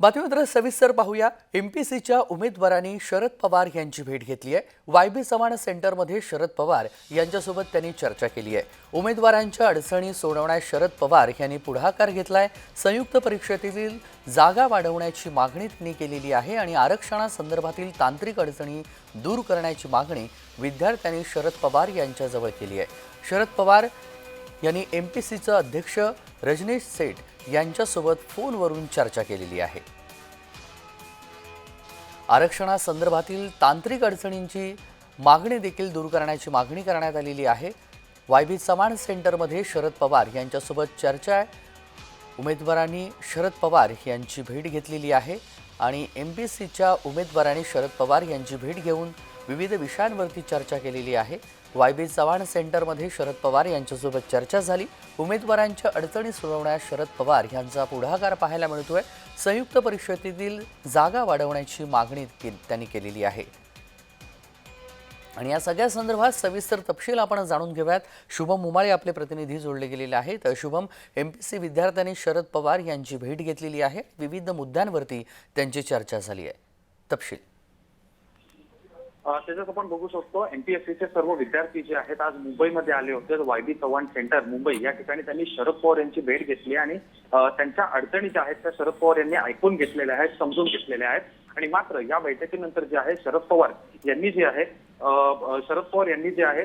बातमीपत्र सविस्तर पाहूया. एम पी सीच्या उमेदवारांनी शरद पवार यांची भेट घेतली आहे. वाय बी चव्हाण सेंटरमध्ये शरद पवार यांच्यासोबत त्यांनी चर्चा केली आहे. उमेदवारांच्या अडचणी सोडवण्यास शरद पवार यांनी पुढाकार घेतलाय. संयुक्त परीक्षेतील जागा वाढवण्याची मागणी त्यांनी केलेली आहे आणि आरक्षणासंदर्भातील तांत्रिक अडचणी दूर करण्याची मागणी विद्यार्थ्यांनी शरद पवार यांच्याजवळ केली आहे. शरद पवार यांनी एम पी सीचं अध्यक्ष रजनीश सेठ यांच्यासोबत फोनवरून चर्चा केलेली आहे. आरक्षणासंदर्भातील तांत्रिक अडचणींची मागणी देखील दूर करण्याची मागणी करण्यात आलेली आहे. वाय बी चव्हाण सेंटरमध्ये शरद पवार यांच्यासोबत चर्चा आहे. उमेदवारांनी शरद पवार यांची भेट घेतलेली आहे आणि एम पी सीच्या उमेदवारांनी शरद पवार यांची भेट घेऊन विविध विषयांवरती चर्चा केलेली आहे. वाय बी चव्हाण सेंटरमध्ये शरद पवार यांच्यासोबत चर्चा झाली. उमेदवारांच्या अडचणी सोडवण्यास शरद पवार यांचा पुढाकार पाहायला मिळतोय. संयुक्त परिषदेतील जागा वाढवण्याची मागणी के- त्यांनी केलेली आहे. आणि या सगळ्या संदर्भात सविस्तर तपशील आपण जाणून घेऊयात. शुभम मुमाळे आपले प्रतिनिधी जोडले गेलेले आहेत. शुभम एम पी सी विद्यार्थ्यांनी शरद पवार यांची भेट घेतलेली आहे. विविध मुद्द्यांवरती त्यांची चर्चा झाली आहे. तपशील. त्याच्यात आपण बघू शकतो एमपीएससीचे सर्व विद्यार्थी जे आहेत आज मुंबईमध्ये आले होते Y B Chavan centre Mumbai या ठिकाणी त्यांनी शरद पवार यांची भेट घेतली आणि त्यांच्या अडचणी ज्या आहेत त्या शरद पवार यांनी ऐकून घेतलेल्या आहेत समजून घेतलेल्या आहेत. आणि मात्र या बैठकीनंतर जे आहे शरद पवार यांनी जे आहे शरद पवार यांनी जे आहे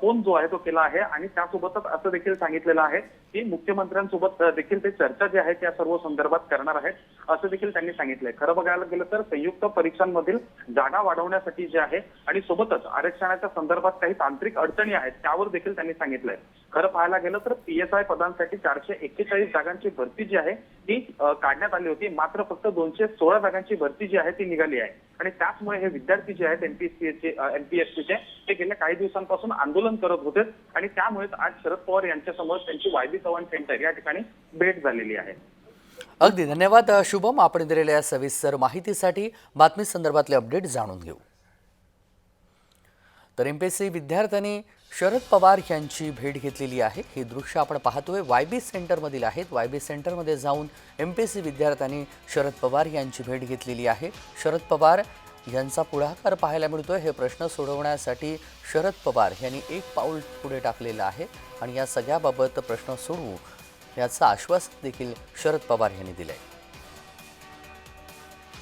फोन जो आहे तो केला आहे आणि त्यासोबतच असं देखील सांगितलेलं आहे की मुख्यमंत्र्यांसोबत देखील ते चर्चा जी आहे त्या सर्व संदर्भात करणार आहेत असं देखील त्यांनी सांगितलंय. खरं बघायला गेलं तर संयुक्त परीक्षांमधील जागा वाढवण्यासाठी जे आहे आणि सोबतच आरक्षणाच्या संदर्भात काही तांत्रिक अडचणी आहेत त्यावर देखील त्यांनी सांगितलंय. खरं पाहायला गेलं तर पीएसआय पदांसाठी चारशे एक्केचाळीस जागांची भरती जी आहे ती काढण्यात आली होती. मात्र फक्त दोनशे सोळा जागांची भरती जी आहे ती निघाली आहे. आणि त्याचमुळे हे विद्यार्थी जे आहेत एमपीएससीचे एमपीएससीचे ते गेल्या काही दिवसांपासून आंदोलन करत होते. आणि त्यामुळेच आज शरद पवार यांच्यासमोर त्यांची वायबी चव्हाण सेंटर या ठिकाणी भेट झालेली आहे. अगदी धन्यवाद शुभम. आपण दिलेल्या सविस्तर माहितीसाठी बातमी संदर्भातले अपडेट जाणून घेऊ. तर एम पी एस सी विद्यार्थ्यांनी शरद पवार यांची भेट घेतलेली आहे. हे दृश्य आपण पाहतोय. वाय बी सेंटरमधील आहेत. वाय बी सेंटरमध्ये जाऊन एम पी एस सी विद्यार्थ्यांनी शरद पवार यांची भेट घेतलेली आहे. शरद पवार यांचा पुढाकार पाहायला मिळतोय. हे प्रश्न सोडवण्यासाठी शरद पवार यांनी एक पाऊल पुढे टाकलेलं आहे आणि या सगळ्याबाबत प्रश्न सोडवू याचं आश्वासन देखील शरद पवार यांनी दिलं आहे